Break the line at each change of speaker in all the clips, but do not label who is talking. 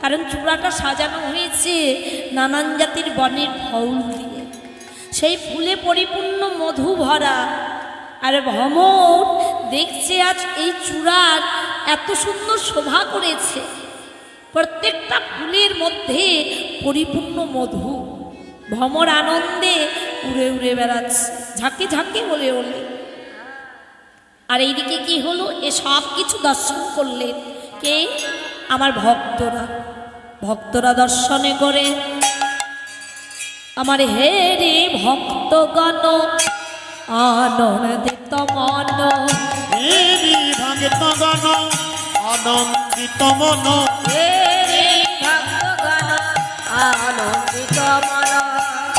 কারণ চূড়াটা সাজানো হয়েছে নানান জাতির বনের ফল দিয়ে। সেই ফুলে পরিপূর্ণ মধু ভরা। আর ভ্রমর দেখছে আজ এই চূড়ার এত সুন্দর শোভা করেছে। প্রত্যেকটা ফুলের মধ্যে পরিপূর্ণ মধু। ভ্রমর আনন্দে উড়ে উড়ে বেড়াচ্ছে। ঝাঁকে ঝাঁকে বলে ওলে আর এইদিকে কি হলো? এ সব কিছু দর্শন করলেন কে? আমার ভক্তরা ভক্তরা দর্শনে করে। আমার হেরি ভক্তগণ আনন্দিত মন।
দেবী ভাঙ্গিত গণ আনন্দিত মন।
হে রে ভক্তগণ আনন্দিত মন।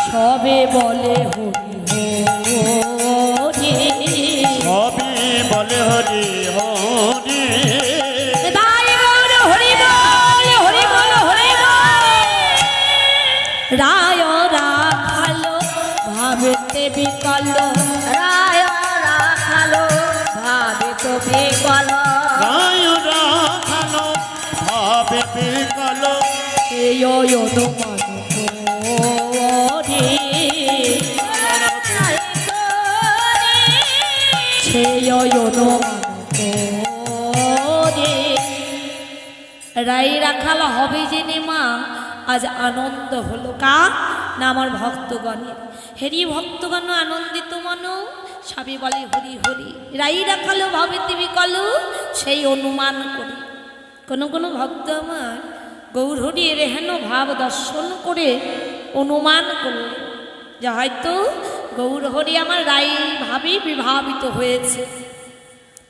সবে বলে হরি হরি।
সবই বলে হরি হরি
অনুমান করি রাই রাখাল হবে জেনে মা আজ আনন্দ হলো কা না আমার ভক্তগণের হেরি ভক্তগণ আনন্দিত মন সবে বলে হরি হরি। রাই রাখালো ভাবে তিবি কলু, সেই অনুমান করি। কোনো কোনো ভক্ত আমার গৌরহরি রেহেন ভাব দর্শন করে অনুমান করল যে হয়তো গৌরহরি আমার রাই ভাবেই বিভাবিত হয়েছে।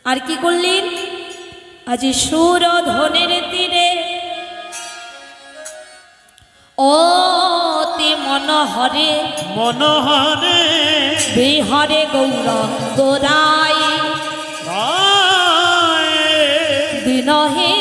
আর কি করলেন? আজ সুর ধনের তীরে অতি মনোহরে
মনোহরে
বিহরে গৌরাঙ্গ রায়।
রায়।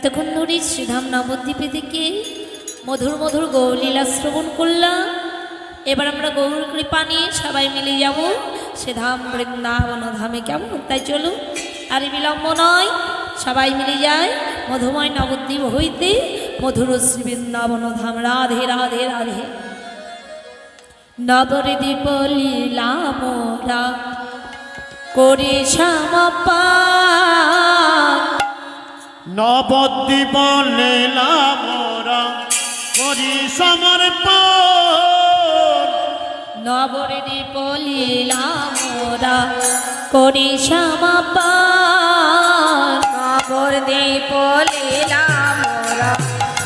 এতক্ষণ ধরে শ্রীধাম নবদ্বীপে থেকে মধুর মধুর গৌলীলা শ্রবণ করলাম। এবার আমরা গৌর কৃপা নিয়ে সবাই মিলে যাব সে ধাম বৃন্দাবন ধামে। কেমন? তাই চলুন আর বিলম্ব নয়, সবাই মিলে যায় মধুময় নবদ্বীপ হইতে মধুর শ্রী বৃন্দাবন ধাম। রাধে রাধে রাধে। নবদ্বীপ লীলা মোরা করে সমপান
নবদ্বীপ মোরা করি সমর্পণ।
নবদ্বীপ লীলা মোরা করে সমপান। নবদ্বীপ লীলা মোরা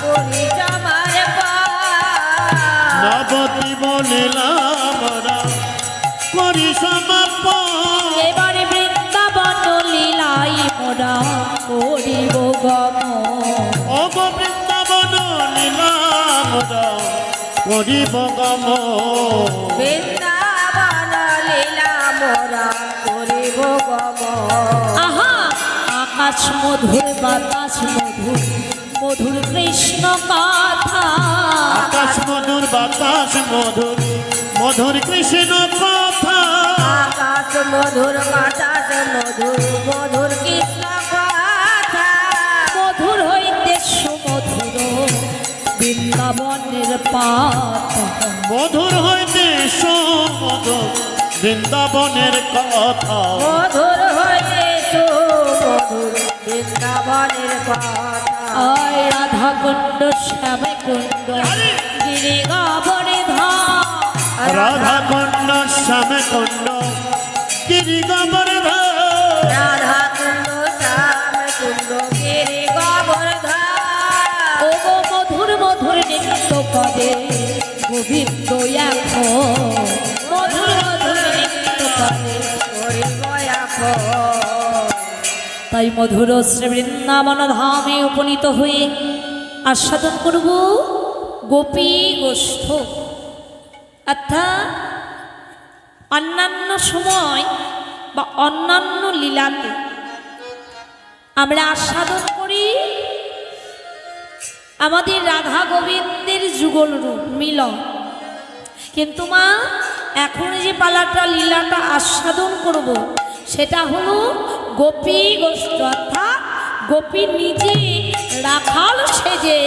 করে সমর্পণ
নবদ্বীপ লীলা মোরা করি সমর্পণ
এবারে বৃন্দাবন লীলাই মোরা করিব।
করিব গম
বৃন্দাবন লীলা মোরা করিব গম। আহা আকাশ মধুর বাতাস মধুর মধুর কৃষ্ণ কথা।
আকাশ মধুর বাতাস মধুর মধুর কৃষ্ণ কথা।
আকাশ মধুর বাতাস মধুর মধুর কৃষ্ণ বৃন্দাবনের পাত।
মধুর হইতে সমধুর বৃন্দাবনের কথা।
মধুর হইতে সুমধুর বৃন্দাবনের কথা আয় রাধা কুণ্ড শ্যাম কুণ্ড গিরি গাবরে ধাম।
রাধা কুণ্ড শ্যাম কুণ্ড গিরি গবর
তাই মধুর শ্রী বৃন্দাবন ধামে উপনীত হয়ে আস্বাদন করব গোপী গোষ্ঠ। অর্থাৎ অন্যান্য সময় বা অন্যান্য লীলাতে আমরা আস্বাদন করি আমাদের রাধা গোবিন্দের যুগল রূপ, মিলন। কিন্তু মা এখন যে পালাটা, লীলাটা আস্বাদন করব, সেটা হলো গোপী গোষ্ঠ, অর্থাৎ গোপী নিজে রাখাল সেজে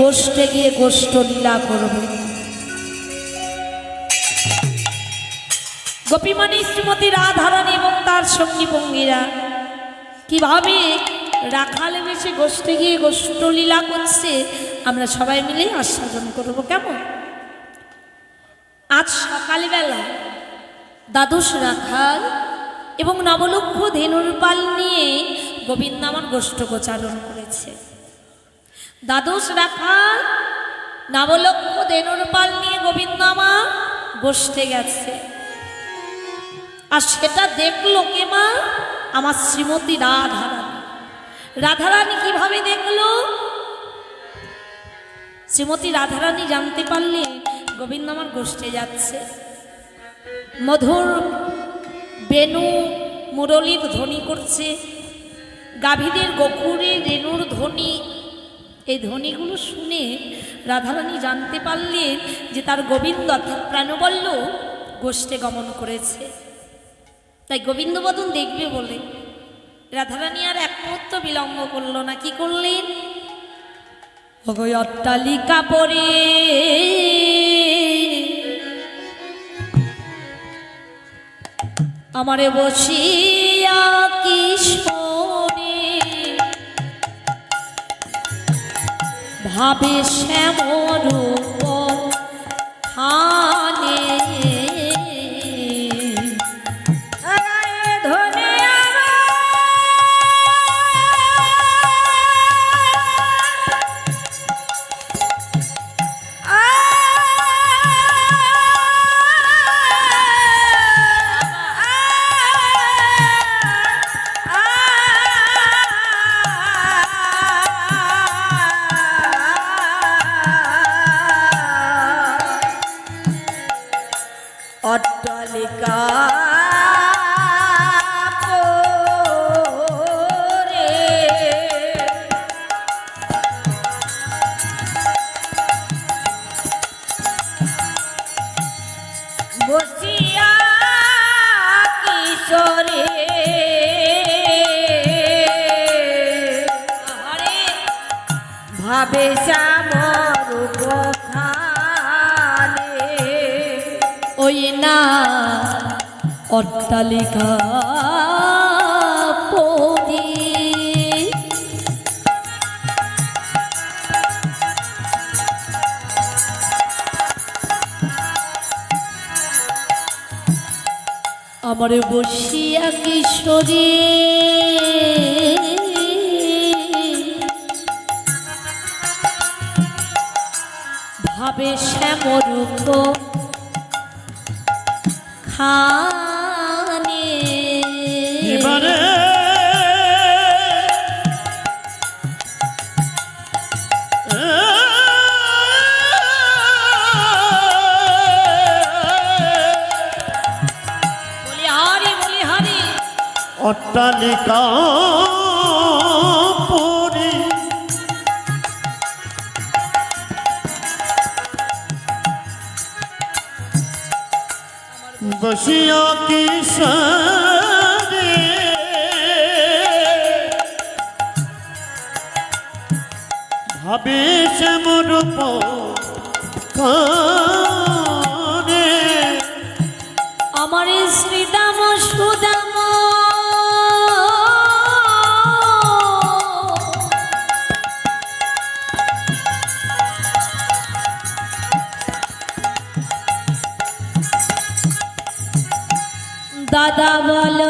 গোষ্ঠে গিয়ে গোষ্ঠ লীলা করবে। গোপী মানে শ্রীমতী রাধারানী এবং তার সঙ্গী ভঙ্গীরা, কীভাবে রাখাল বেশে গোষ্ঠে গিয়ে গোষ্ঠ লীলা করছে, আমরা সবাই মিলে আস্বাদন করব, কেমন? আজ সকালবেলা দ্বাদশ রাখাল এবং নবলক্ষ ধেনুর পাল নিয়ে গোবিন্দ আমার গোষ্ঠগোচারণ করেছে। দ্বাদশ রাখাল, নবলক্ষ ধেনুর পাল নিয়ে গোবিন্দ আমার গোষ্ঠে গেছে। আর সেটা দেখল কে মা? আমার শ্রীমতী রাধারানী। রাধারানী কীভাবে দেখল? শ্রীমতী রাধারানী জানতে পারলে গোবিন্দ আমার গোষ্ঠে যাচ্ছে। মধুর বেনু মুরলীর ধ্বনি করছে। গাভীদের গোকুরে রেণুর ধ্বনি। এই ধ্বনিগুলো শুনে রাধারানী জানতে পারলেন যে তার গোবিন্দ অর্থাৎ প্রাণবল্ল গোষ্ঠে গমন করেছে। তাই গোবিন্দবদন দেখবে বলে, রাধারানী আর এক মুহূর্ত বিলম্ব করল না, কি করলেন? অট্টালিকা পরে আমারে বসিয়া কিশোরে ভাবে শ্যামরূপ খানে আমার বসিয়া কিশোরী। ভাবে শ্যামরূপ খানে হারি
অট্টালিকা পরি। বসিয়া কিশোরে ভাবে শ্যামরূপ কানে
আমার শ্রীদাম সুদাম। দাদা বল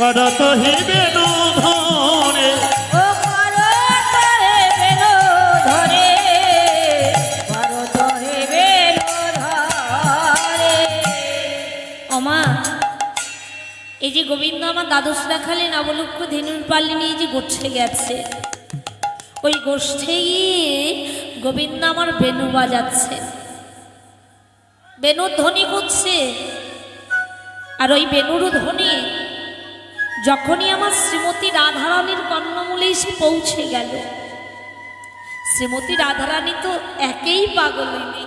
করত
হিবে ধরে
ও হে ধরে করত হে
অমা এই যে গোবিন্দ আমার দ্বাদশ রাখালে নবলক্ষ ধেনুর পাল্লি নিয়ে যে গোছে গেছে, ওই গোষ্ঠে গিয়ে গোবিন্দ আমার বেনু বাজাচ্ছে। বেনুর ধ্বনি করছে, আর ওই বেনুর ধ্বনি যখনই আমার শ্রীমতী রাধারানীর কর্ণমূলে এসে পৌঁছে গেল। শ্রীমতী রাধারানী তো একেই পাগল নেই।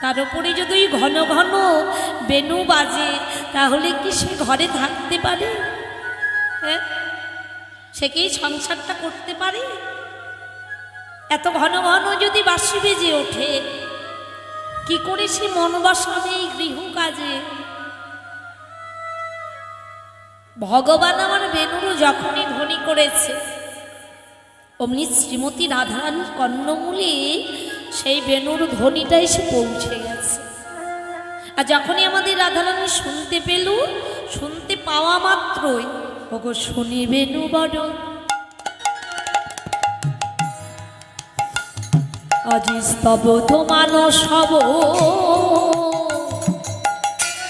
তার উপরে যদি ঘন ঘন বেনু বাজে, তাহলে কি সে ঘরে থাকতে পারে? হ্যাঁ? সে কি সংসারটা করতে পারে? এত ঘন ঘন যদি বাঁশি বেজে ওঠে, কি করে সে মন বসাবে এই গৃহ কাজে? ভগবান আমার বেনুরু যখনই ধ্বনি করেছে, অমনি শ্রীমতী রাধারানীর কর্ণমূলে সেই বেনুর ধ্বনিটা এসে পৌঁছে গেছে। আর যখনই আমাদের রাধারানী শুনতে পেল, শুনতে পাওয়া মাত্রই, ওগো শুনি বেনু বড়। আজি স্তব তোমার সব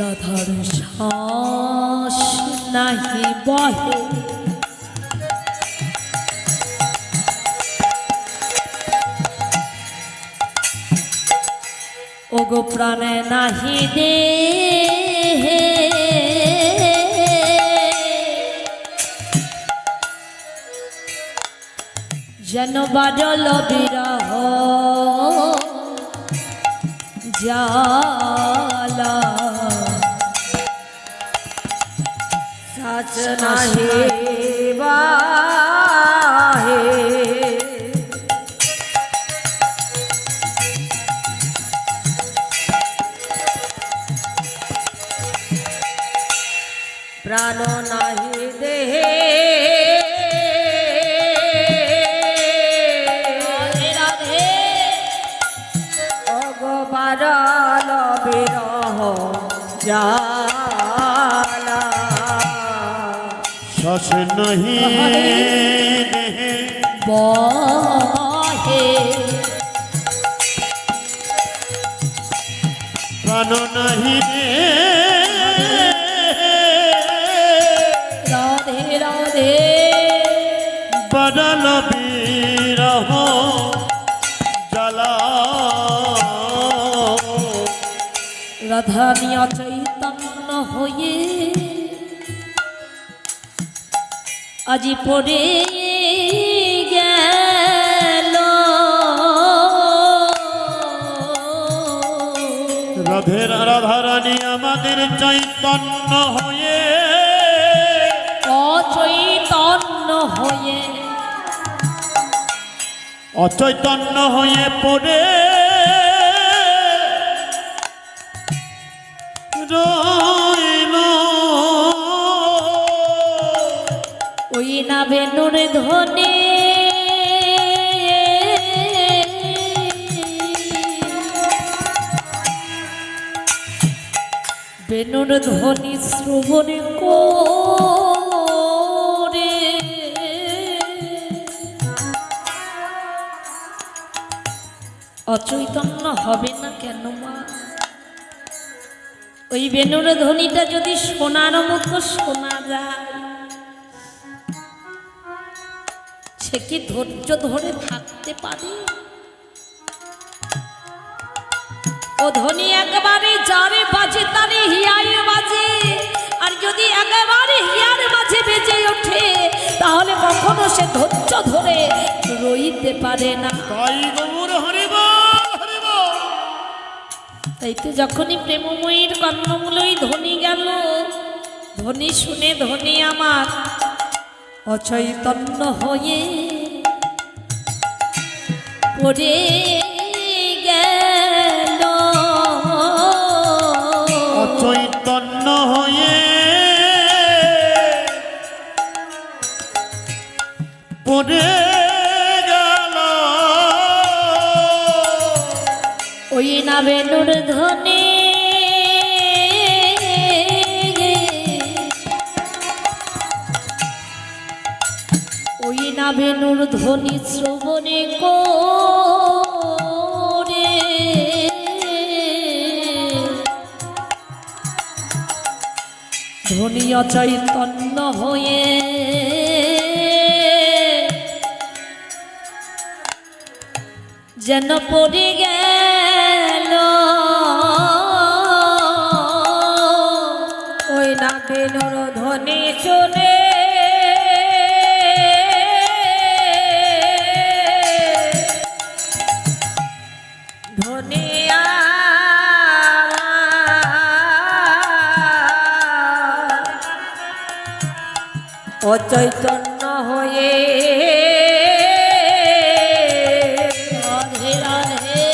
রাধার শ্বাস নাহি বহে। ওগো প্রাণে নাহি দে যেন বাজল বিরহ জালা
সাচ নাহি
রাধানি চৈতন্য হয়ে আজি পড়ে গেল।
রাধের রাধারানী আমাদের চৈতন্য হয়ে।
অচৈতন্য হয়ে।
অচৈতন্য হয়ে পড়ে।
ধ্বনি বেনুর ধ্বনি শ্রবণে করে। অচৈতন্য হবে না কেন মা? ওই বেনুর ধ্বনিটা যদি শোনার মতো শোনা যায় সে কি ধৈর্য ধরে থাকতে পারে? ও ধ্বনি একেবারে যারে বাজে তারে হিয়ায় বাজে। আর যদি একেবারে হিয়ার মাঝে বেজে ওঠে তাহলে কখনো সে ধৈর্য ধরে রইতে পারে না।
তাই
তো যখনই প্রেমময়ীর কর্ণমূলই ধ্বনি গেল ধ্বনি শুনে ধ্বনি আমার অচৈতন্য হয়ে পড়ে গেল।
অচৈতন্য হয়ে পড়ে গেল।
ওই না বেনুর ধ্বনি বেনুর ধ্বনি শ্রবণে করে। ধ্বনি অচৈতন্য হয়ে যেন পড়ে গেল।
ওই না বেনুর ধ্বনি শুনে অচৈতন্য হয়ে
রাধে রাধে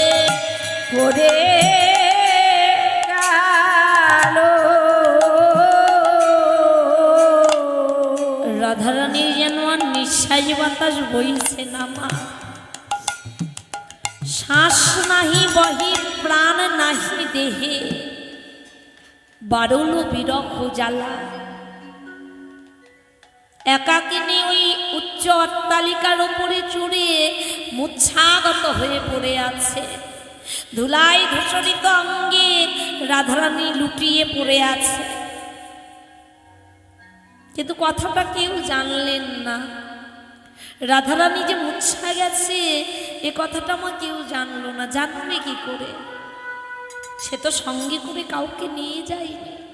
গেল।
রাধারানীর যেন নিঃশ্বাস বাতাস বইছে না, মা। শ্বাস নাহি বহি, প্রাণ নাহি দেহে। বারল বিরহ জ্বালা। একাকিনী ওই উচ্চ অট্টালিকার উপরে চড়ে মুচ্ছাগত হয়ে পড়ে আছে। ধুলাই ধূসরিত অঙ্গে রাধারানী লুটিয়ে পড়ে আছে। কিন্তু কথাটা কেউ জানলেন না। রাধারানী যে মুচ্ছা গেছে, এ কথাটা আমার কেউ জানলো না। জানবে কি করে? সে তো সঙ্গে করে কাউকে নিয়ে যায়নি।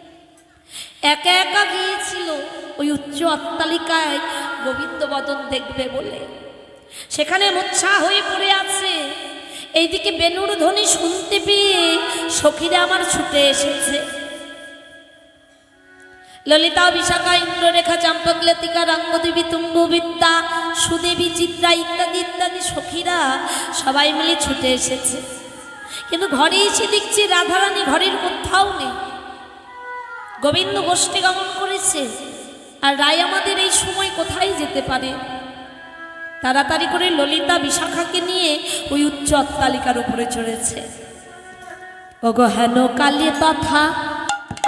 একা একা গিয়েছিল ওই উচ্চ অট্টালিকায় গোবিন্দ বদন দেখবে বলে। সেখানে মুচ্ছা হয়ে পড়ে আছে। এইদিকে বেনুর ধ্বনি শুনতে পেয়ে সখীরা আমার ছুটে এসেছে। ললিতা বিশাখা ইন্দ্ররেখা চাম্পক লতিকা, রঙ্গদেবী তুঙ্গ বিদ্যা সুদেবী, চিত্রা ইত্যাদি ইত্যাদি সখীরা সবাই মিলে ছুটে এসেছে। কিন্তু ঘরে এসে দেখছি রাধারানী ঘরের কোথাও নেই। গোবিন্দ গোষ্ঠী গমন করেছে। আর রায় আমাদের এই সময় কোথায় যেতে পারে? তাড়াতাড়ি করে ললিতা বিশাখাকে নিয়ে ওই উচ্চ অট্টালিকার উপরে চড়েছে। ওগো হেন কালী তথা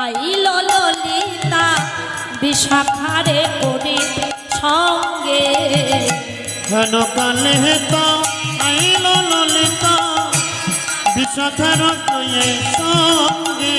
আইল ললিতা বিশাখারে করে সঙ্গে।
হেন কালে হেতা আইল ললিতা বিশাখার সঙ্গে।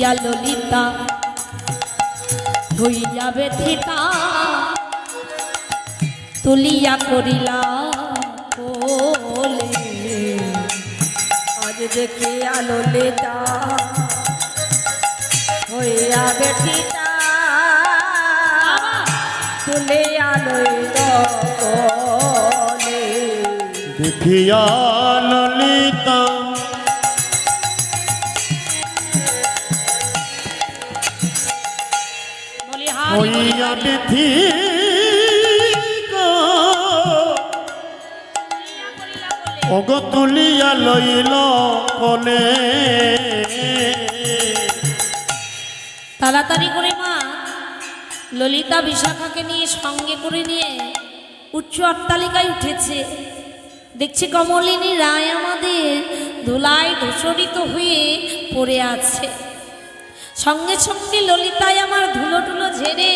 দেখিয়া ললিতা হইয়া ব্যথিতা তুলিয়া করিলা কোলে।
আজ দেখি আলো লেতা হইয়া বেঠিতা তুলে আলোয় দলে
দেখিয়া ললিতা বেথি অগ তুলিয়া লইল কলে
তাড়াতাড়ি করে মা, ললিতা বিশাখাকে নিয়ে সঙ্গে করে নিয়ে উচ্চ অট্টালিকায় উঠেছে। দেখছি কমলিনী রায় আমাদের ধুলায় ধূসরিত হয়ে পড়ে আছে। সঙ্গে সঙ্গে ললিতায় আমার ধুলো টুলো ঝেড়ে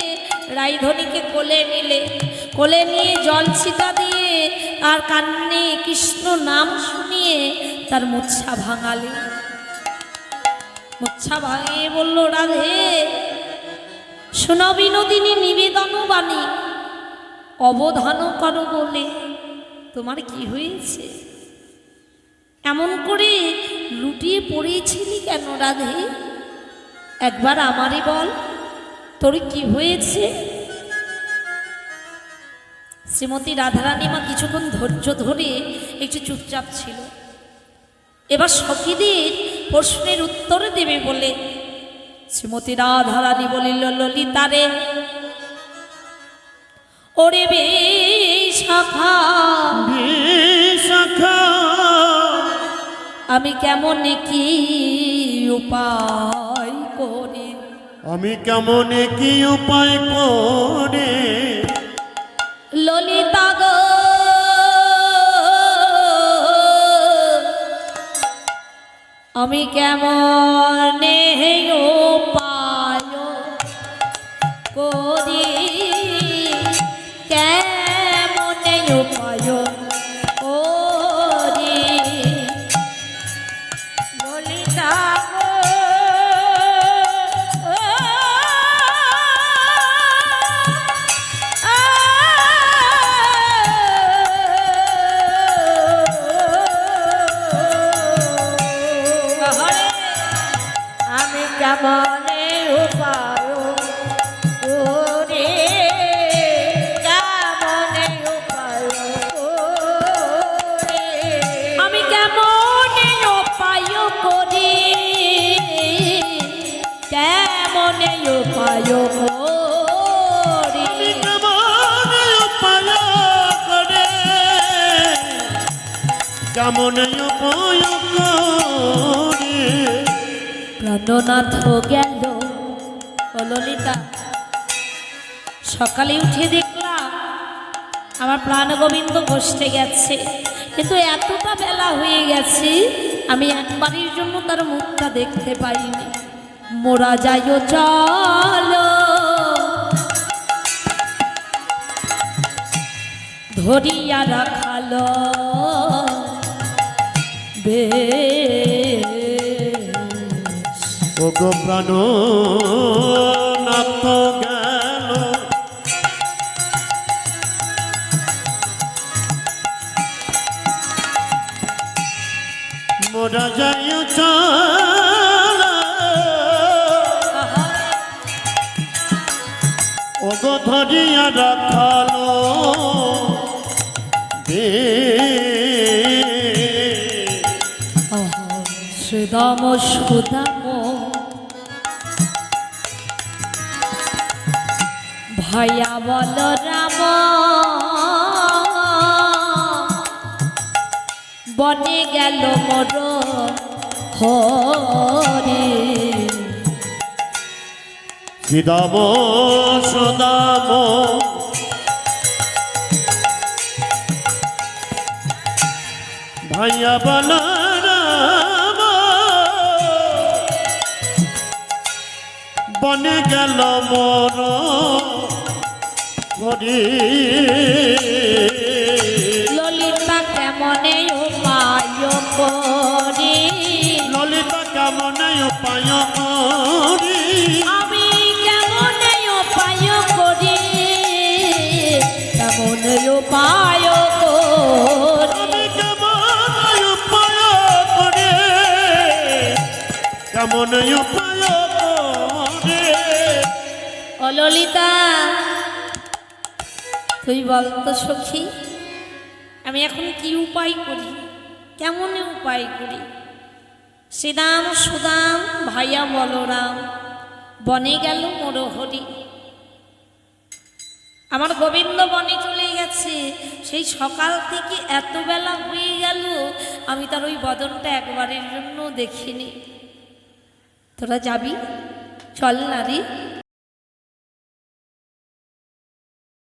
রাইধনীকে কোলে নিলে, কোলে নিয়ে জল ছিটা দিয়ে আর কান্নে কৃষ্ণ নাম শুনিয়ে তার মুচ্ছা ভাঙালে। মুচ্ছা ভাঙিয়ে বলল, রাধে শোনো বিনোদিনী নিবেদন বাণী। অবধান করো বলে। তোমার কি হয়েছে? এমন করে লুটিয়ে পড়েছিলি কেন রাধে? একবার আমারই বল। তোর কি হয়েছে? শ্রীমতী রাধারানী মা কিছুক্ষণ ধৈর্য ধরে একটু চুপচাপ ছিল। এবার সখীদের প্রশ্নের উত্তর দেবে বলে শ্রীমতী রাধারানী বলিল ললিতারে ওরে বে শাখা
বিশাখা
আমি কেমন কি উপায় করি
আমি কেমন কি উপায় করে?
ললিতা গো। আমি কেমন উপায়
ললিতা।
সকালে উঠে দেখলাম, আমার প্রাণ গোবিন্দ বসতে গেছে। কিন্তু এতটা বেলা হয়ে গেছে, আমি একবারের জন্য তার মুখটা দেখতে পাইনি। মোরা যাইও, চলো। ধরিয়া রাখালো বেশ।
ও গো নাথ গেল। মোরা যাই চল। ও গো ধরিয়া রাখালো
সুদাম ভয়া বল রাম। বনে গেল মর হরে।
সিদাম সদাম। ভাইয়া বলরাম বনে গেল মর হরি
ললিতা কেমনে উপায় করি?
ললিতা কেমন উপায় করি?
আমি কেমনে উপায় করি? কেমনে উপায় করি?
আমি কেমন উপায় করে? কেমন উপায় করে?
ললিতা তুই বল তো সখী, আমি এখন কি উপায় করি? কেমন উপায় করি? শ্রীদাম সুদাম, ভাইয়া বলরাম, বনে গেল মোরহরি। আমার গোবিন্দ বনে চলে গেছে, সেই সকাল থেকে এত বেলা হয়ে গেল, আমি তার ওই বদনটা একবারের জন্য দেখিনি। তোরা যাবি? চল না রে।